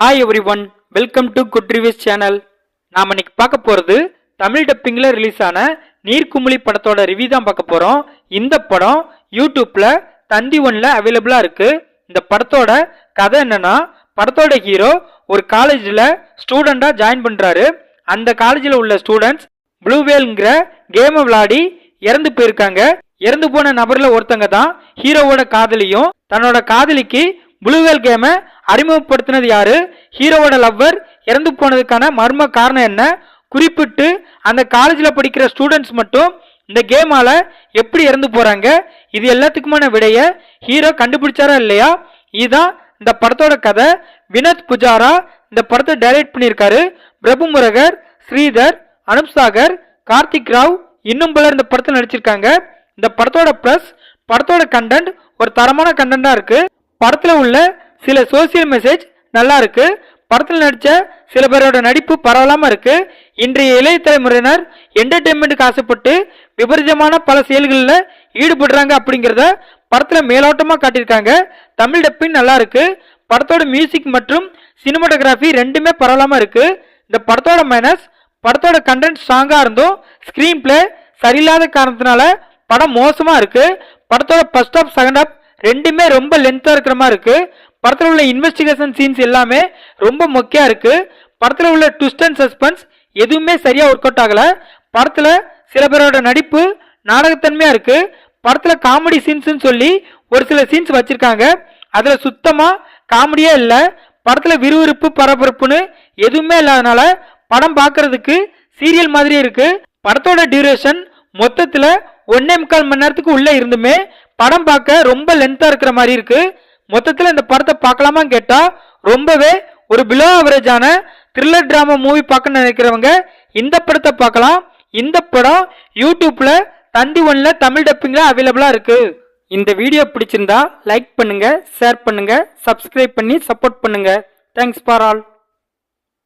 Hi everyone welcome to good reviews channel நாம் இன்னைக்கு பார்க்க போகிறது தமிழ் டப்பிங்கில் ரிலீஸ் ஆன நீர்க்குமிழி படத்தோட ரிவ்யூ தான் பார்க்க போகிறோம் இந்த படம் யூடியூப்பில் தந்தி ஒன்ல அவைலபிளாக இருக்குது இந்த படத்தோட கதை என்னன்னா படத்தோட ஹீரோ ஒரு காலேஜில் ஸ்டூடெண்ட்டாக ஜாயின் பண்ணுறாரு அந்த காலேஜில் உள்ள ஸ்டூடெண்ட்ஸ் ப்ளூவேல்ங்கிற கேமை விளாடி இறந்து போயிருக்காங்க. இறந்து போன நபரில் ஒருத்தங்க தான் ஹீரோவோட காதலியும் தன்னோட காதலிக்கு ப்ளூவேல் கேமை அறிமுகப்படுத்தினது யாரு? ஹீரோவோட லவ்வர் இறந்து போனதுக்கான மர்ம காரணம் என்ன? குறிப்பிட்டு அந்த காலேஜில் படிக்கிற ஸ்டூடெண்ட்ஸ் மட்டும் இந்த கேமால எப்படி இறந்து போறாங்க? இது எல்லாத்துக்குமான விடைய ஹீரோ கண்டுபிடிச்சாரா இல்லையா? இதுதான் இந்த படத்தோட கதை. வினோத் புஜாரா இந்த படத்தை டைரக்ட் பண்ணியிருக்காரு. பிரபு முருகர் ஸ்ரீதர் அனுப் சாகர் கார்த்திக் ராவ் இன்னும் பலர் இந்த படத்தில் நடிச்சிருக்காங்க. இந்த படத்தோட ப்ளஸ் படத்தோட கண்டென்ட் ஒரு தரமான கண்டென்ட்டாக இருக்குது படத்தில் உள்ள சில சோசியல் மெசேஜ் நல்லா இருக்கு படத்தில் நடித்த சில பேரோட நடிப்பு பரவலாமல் இருக்கு. இன்றைய இளைய தலைமுறையினர் என்டர்டெயின்மெண்ட்டுக்கு ஆசைப்பட்டு விபரீதமான பல செயல்களில் ஈடுபடுறாங்க அப்படிங்கிறத படத்தில் மேலோட்டமாக காட்டியிருக்காங்க. தமிழ் டப்பிங் நல்லா இருக்கு படத்தோட மியூசிக் மற்றும் சினிமாட்டோகிராஃபி ரெண்டுமே பரவலாமல் இருக்கு. இந்த படத்தோட மைனஸ் படத்தோட கண்டென்ட் ஸ்ட்ராங்காக இருந்தும் ஸ்க்ரீன் பிளே சரியில்லாத காரணத்தினால படம் மோசமாக இருக்கு. படத்தோட ஃபர்ஸ்ட் ஆஃப் செகண்ட் ஆஃப் ரெண்டுமே ரொம்ப லென்த்தாக இருக்கிற மாதிரி இருக்குது படத்தில் உள்ள இன்வெஸ்டிகேஷன் சீன்ஸ் எல்லாமே ரொம்ப மொக்கையா இருக்குது படத்தில் உள்ள ட்விஸ்ட் அண்ட் சஸ்பென்ஸ் எதுவுமே சரியாக ஒர்க் அவுட் ஆகலை. படத்தில் சில பேரோட நடிப்பு நாடகத்தன்மையாக இருக்குது படத்தில் காமெடி சீன்ஸ்னு சொல்லி ஒரு சில சீன்ஸ் வச்சுருக்காங்க. அதில் சுத்தமாக காமெடியே இல்லை. படத்தில் விறுவிறுப்பு பரபரப்புன்னு எதுவுமே இல்லாதனால படம் பார்க்குறதுக்கு சீரியல் மாதிரி இருக்குது படத்தோட டியூரேஷன் மொத்தத்தில் ஒன்னே முக்கால் மணி நேரத்துக்கு உள்ளே இருந்துமே படம் பார்க்க ரொம்ப லென்த்தாக இருக்கிற மாதிரி இருக்கு. மொத்தத்தில் இந்த படத்தை பார்க்கலாமான்னு கேட்டால் ரொம்பவே ஒரு பிலோ ஆவரேஜான த்ரில்லர் ட்ராமா மூவி பார்க்க நினைக்கிறவங்க இந்த படத்தை பார்க்கலாம். இந்த படம் யூடியூப்பில் தந்தி ஒன்ல தமிழ் டப்பிங்கில் அவைலபிளாக இருக்கு. இந்த வீடியோ பிடிச்சிருந்தா லைக் பண்ணுங்க ஷேர் பண்ணுங்க சப்ஸ்கிரைப் பண்ணி சப்போர்ட் பண்ணுங்க. Thanks for all